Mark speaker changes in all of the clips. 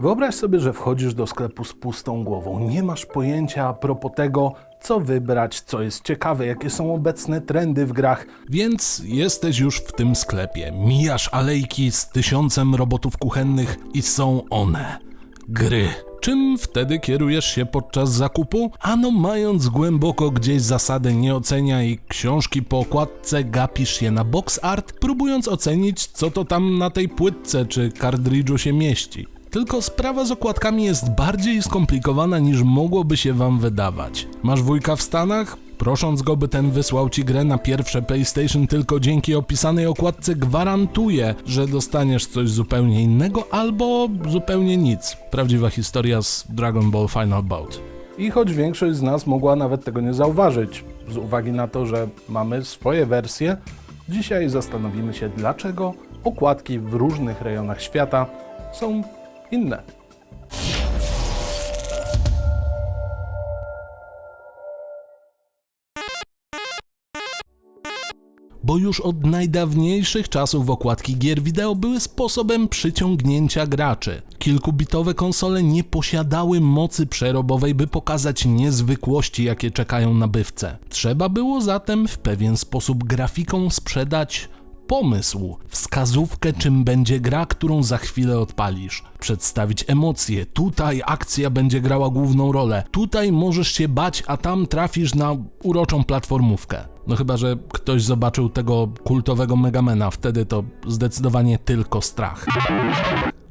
Speaker 1: Wyobraź sobie, że wchodzisz do sklepu z pustą głową. Nie masz pojęcia a propos tego, co wybrać, co jest ciekawe, jakie są obecne trendy w grach. Więc jesteś już w tym sklepie. Mijasz alejki z tysiącem robotów kuchennych i są one. Gry. Czym wtedy kierujesz się podczas zakupu? Ano mając głęboko gdzieś zasady nie ocenia i książki po okładce gapisz je na box art, próbując ocenić co to tam na tej płytce czy kartridżu się mieści. Tylko sprawa z okładkami jest bardziej skomplikowana niż mogłoby się wam wydawać. Masz wujka w Stanach? Prosząc go, by ten wysłał ci grę na pierwsze PlayStation, tylko dzięki opisanej okładce gwarantuję, że dostaniesz coś zupełnie innego albo zupełnie nic. Prawdziwa historia z Dragon Ball Final Bout. I choć większość z nas mogła nawet tego nie zauważyć, z uwagi na to, że mamy swoje wersje, dzisiaj zastanowimy się, dlaczego okładki w różnych rejonach świata są inne. Bo już od najdawniejszych czasów okładki gier wideo były sposobem przyciągnięcia graczy. Kilkubitowe konsole nie posiadały mocy przerobowej, by pokazać niezwykłości, jakie czekają nabywcę. Trzeba było zatem w pewien sposób grafiką sprzedać pomysł, wskazówkę, czym będzie gra, którą za chwilę odpalisz. Przedstawić emocje. Tutaj akcja będzie grała główną rolę. Tutaj możesz się bać, a tam trafisz na uroczą platformówkę. No chyba, że ktoś zobaczył tego kultowego Megamena, wtedy to zdecydowanie tylko strach.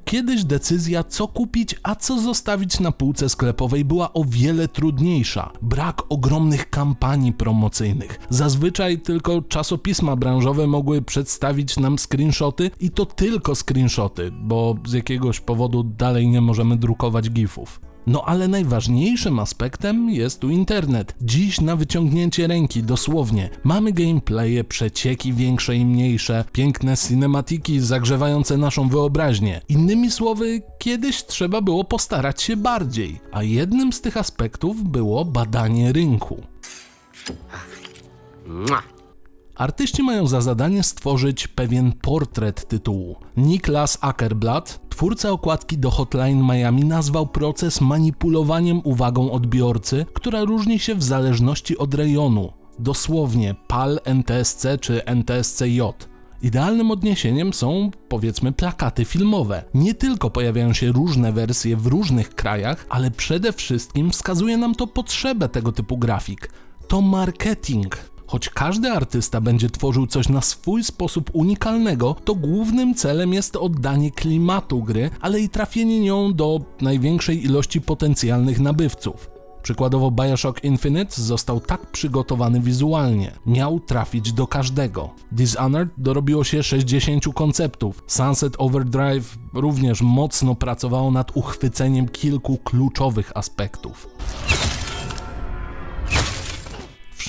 Speaker 1: Kiedyś decyzja, co kupić, a co zostawić na półce sklepowej, była o wiele trudniejsza. Brak ogromnych kampanii promocyjnych. Zazwyczaj tylko czasopisma branżowe mogły przedstawić nam screenshoty i to tylko screenshoty, bo z jakiegoś powodu dalej nie możemy drukować gifów. No ale najważniejszym aspektem jest tu internet. Dziś na wyciągnięcie ręki, dosłownie. Mamy gameplaye, przecieki większe i mniejsze, piękne cinematiki zagrzewające naszą wyobraźnię. Innymi słowy, kiedyś trzeba było postarać się bardziej, a jednym z tych aspektów było badanie rynku. Artyści mają za zadanie stworzyć pewien portret tytułu. Niklas Ackerblatt, twórca okładki do Hotline Miami, nazwał proces manipulowaniem uwagą odbiorcy, która różni się w zależności od rejonu. Dosłownie PAL NTSC czy NTSCJ. Idealnym odniesieniem są, powiedzmy, plakaty filmowe. Nie tylko pojawiają się różne wersje w różnych krajach, ale przede wszystkim wskazuje nam to potrzebę tego typu grafik. To marketing. Choć każdy artysta będzie tworzył coś na swój sposób unikalnego, to głównym celem jest oddanie klimatu gry, ale i trafienie nią do największej ilości potencjalnych nabywców. Przykładowo Bioshock Infinite został tak przygotowany wizualnie. Miał trafić do każdego. Dishonored dorobiło się 60 konceptów. Sunset Overdrive również mocno pracowało nad uchwyceniem kilku kluczowych aspektów.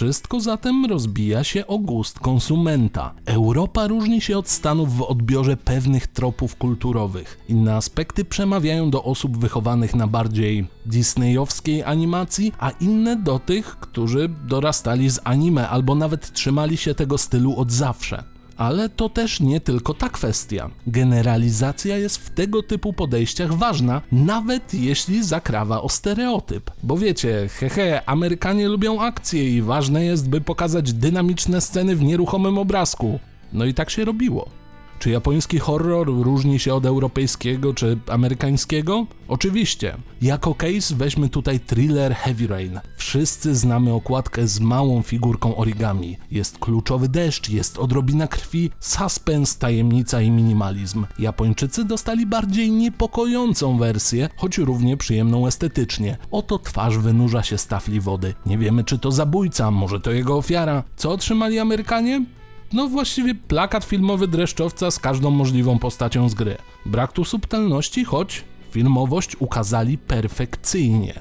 Speaker 1: Wszystko zatem rozbija się o gust konsumenta. Europa różni się od Stanów w odbiorze pewnych tropów kulturowych. Inne aspekty przemawiają do osób wychowanych na bardziej disneyowskiej animacji, a inne do tych, którzy dorastali z anime albo nawet trzymali się tego stylu od zawsze. Ale to też nie tylko ta kwestia. Generalizacja jest w tego typu podejściach ważna, nawet jeśli zakrawa o stereotyp. Bo wiecie, hehe, Amerykanie lubią akcje i ważne jest, by pokazać dynamiczne sceny w nieruchomym obrazku. No i tak się robiło. Czy japoński horror różni się od europejskiego czy amerykańskiego? Oczywiście. Jako case weźmy tutaj thriller Heavy Rain. Wszyscy znamy okładkę z małą figurką origami. Jest kluczowy deszcz, jest odrobina krwi, suspens, tajemnica i minimalizm. Japończycy dostali bardziej niepokojącą wersję, choć równie przyjemną estetycznie. Oto twarz wynurza się z tafli wody. Nie wiemy czy to zabójca, może to jego ofiara. Co otrzymali Amerykanie? No właściwie plakat filmowy dreszczowca z każdą możliwą postacią z gry. Brak tu subtelności, choć filmowość ukazali perfekcyjnie.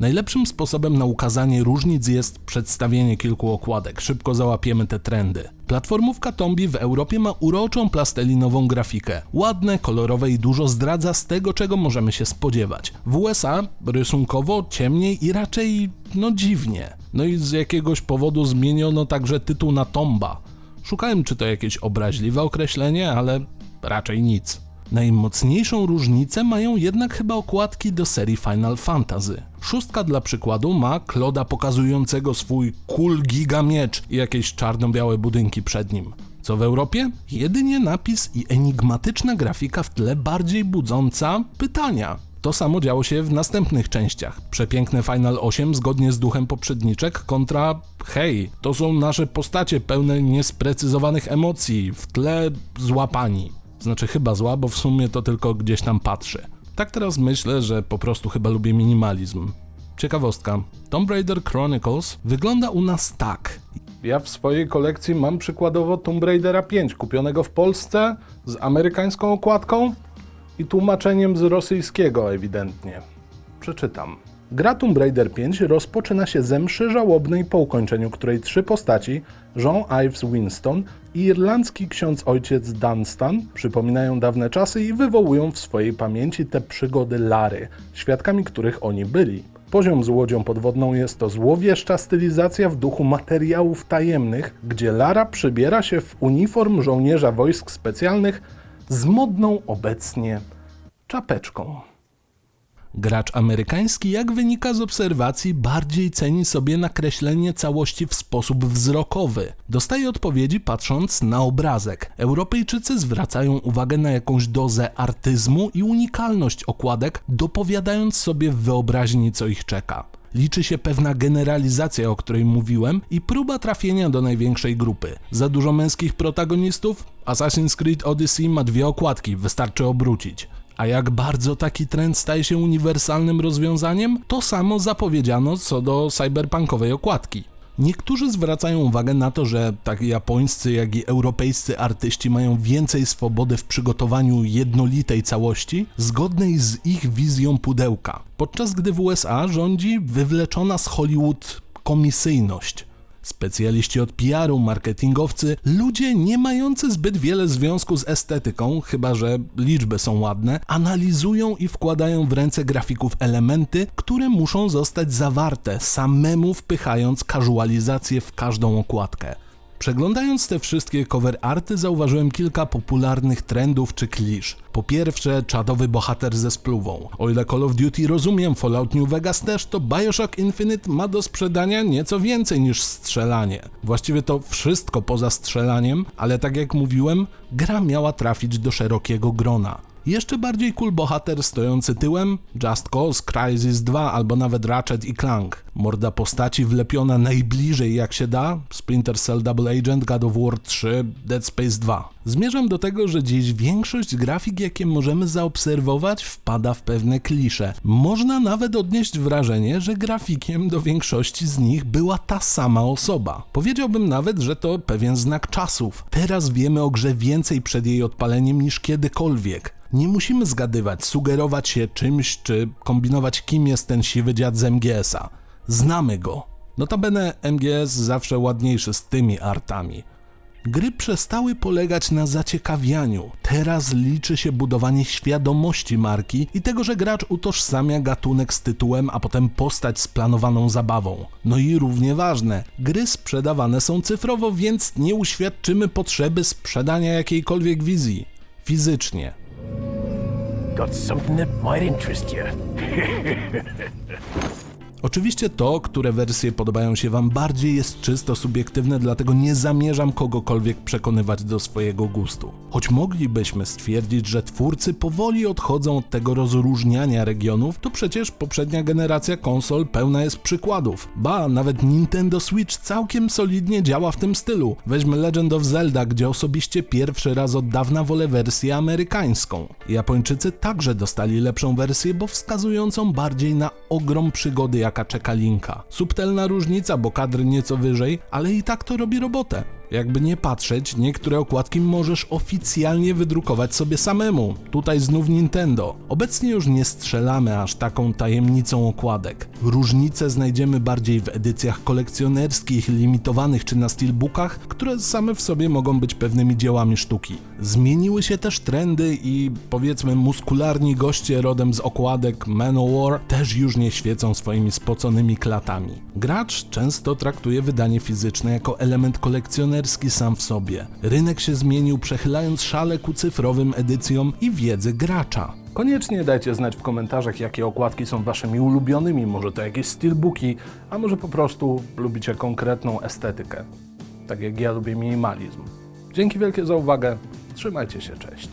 Speaker 1: Najlepszym sposobem na ukazanie różnic jest przedstawienie kilku okładek. Szybko załapiemy te trendy. Platformówka Tombi w Europie ma uroczą plastelinową grafikę. Ładne, kolorowe i dużo zdradza z tego, czego możemy się spodziewać. W USA rysunkowo ciemniej i raczej no dziwnie. No i z jakiegoś powodu zmieniono także tytuł na Tomba. Szukałem, czy to jakieś obraźliwe określenie, ale raczej nic. Najmocniejszą różnicę mają jednak chyba okładki do serii Final Fantasy. Szóstka dla przykładu ma Kloda pokazującego swój cool giga miecz i jakieś czarno-białe budynki przed nim. Co w Europie? Jedynie napis i enigmatyczna grafika w tle bardziej budząca pytania. To samo działo się w następnych częściach. Przepiękne Final 8 zgodnie z duchem poprzedniczek kontra hej, to są nasze postacie pełne niesprecyzowanych emocji, w tle złapani. Znaczy chyba zła, bo w sumie to tylko gdzieś tam patrzy. Tak teraz myślę, że po prostu chyba lubię minimalizm. Ciekawostka. Tomb Raider Chronicles wygląda u nas tak. Ja w swojej kolekcji mam przykładowo Tomb Raidera 5, kupionego w Polsce z amerykańską okładką i tłumaczeniem z rosyjskiego ewidentnie. Przeczytam. Gra Tomb Raider 5 rozpoczyna się ze mszy żałobnej, po ukończeniu której trzy postaci, Jean Ives Winston i irlandzki ksiądz ojciec Dunstan, przypominają dawne czasy i wywołują w swojej pamięci te przygody Lary, świadkami których oni byli. Poziom z łodzią podwodną jest to złowieszcza stylizacja w duchu materiałów tajemnych, gdzie Lara przybiera się w uniform żołnierza wojsk specjalnych z modną obecnie czapeczką. Gracz amerykański, jak wynika z obserwacji, bardziej ceni sobie nakreślenie całości w sposób wzrokowy. Dostaje odpowiedzi patrząc na obrazek. Europejczycy zwracają uwagę na jakąś dozę artyzmu i unikalność okładek, dopowiadając sobie w wyobraźni, co ich czeka. Liczy się pewna generalizacja, o której mówiłem, i próba trafienia do największej grupy. Za dużo męskich protagonistów? Assassin's Creed Odyssey ma dwie okładki, wystarczy obrócić. A jak bardzo taki trend staje się uniwersalnym rozwiązaniem, to samo zapowiedziano co do cyberpunkowej okładki. Niektórzy zwracają uwagę na to, że tak japońscy, jak i europejscy artyści mają więcej swobody w przygotowaniu jednolitej całości, zgodnej z ich wizją pudełka, podczas gdy w USA rządzi wywleczona z Hollywood komisyjność. Specjaliści od PR-u, marketingowcy, ludzie nie mający zbyt wiele związku z estetyką, chyba że liczby są ładne, analizują i wkładają w ręce grafików elementy, które muszą zostać zawarte, samemu wpychając casualizację w każdą okładkę. Przeglądając te wszystkie cover arty zauważyłem kilka popularnych trendów czy klisz. Po pierwsze, czadowy bohater ze spluwą. O ile Call of Duty rozumiem, Fallout New Vegas też, to Bioshock Infinite ma do sprzedania nieco więcej niż strzelanie. Właściwie to wszystko poza strzelaniem, ale tak jak mówiłem, gra miała trafić do szerokiego grona. Jeszcze bardziej cool bohater stojący tyłem, Just Cause, Crysis 2 albo nawet Ratchet i Clank. Morda postaci wlepiona najbliżej jak się da, Splinter Cell Double Agent, God of War 3, Dead Space 2. Zmierzam do tego, że dziś większość grafik, jakie możemy zaobserwować, wpada w pewne klisze. Można nawet odnieść wrażenie, że grafikiem do większości z nich była ta sama osoba. Powiedziałbym nawet, że to pewien znak czasów. Teraz wiemy o grze więcej przed jej odpaleniem niż kiedykolwiek. Nie musimy zgadywać, sugerować się czymś, czy kombinować, kim jest ten siwy dziad z MGS-a. Znamy go. Notabene MGS zawsze ładniejszy z tymi artami. Gry przestały polegać na zaciekawianiu. Teraz liczy się budowanie świadomości marki i tego, że gracz utożsamia gatunek z tytułem, a potem postać z planowaną zabawą. No i równie ważne, gry sprzedawane są cyfrowo, więc nie uświadczymy potrzeby sprzedania jakiejkolwiek wizji. Fizycznie.
Speaker 2: Got something that might interest you.
Speaker 1: Oczywiście to, które wersje podobają się Wam bardziej, jest czysto subiektywne, dlatego nie zamierzam kogokolwiek przekonywać do swojego gustu. Choć moglibyśmy stwierdzić, że twórcy powoli odchodzą od tego rozróżniania regionów, to przecież poprzednia generacja konsol pełna jest przykładów. Ba, nawet Nintendo Switch całkiem solidnie działa w tym stylu. Weźmy Legend of Zelda, gdzie osobiście pierwszy raz od dawna wolę wersję amerykańską. Japończycy także dostali lepszą wersję, bo wskazującą bardziej na ogrom przygody, jaka czeka Linka. Subtelna różnica, bo kadry nieco wyżej, ale i tak to robi robotę. Jakby nie patrzeć, niektóre okładki możesz oficjalnie wydrukować sobie samemu. Tutaj znów Nintendo. Obecnie już nie strzelamy aż taką tajemnicą okładek. Różnice znajdziemy bardziej w edycjach kolekcjonerskich, limitowanych czy na steelbookach, które same w sobie mogą być pewnymi dziełami sztuki. Zmieniły się też trendy i powiedzmy muskularni goście rodem z okładek Manowar też już nie świecą swoimi spoconymi klatami. Gracz często traktuje wydanie fizyczne jako element kolekcjonerski kolekcjonerski sam w sobie. Rynek się zmienił, przechylając szale ku cyfrowym edycjom i wiedzy gracza. Koniecznie dajcie znać w komentarzach, jakie okładki są waszymi ulubionymi. Może to jakieś steelbooki, a może po prostu lubicie konkretną estetykę. Tak jak ja lubię minimalizm. Dzięki wielkie za uwagę. Trzymajcie się, cześć.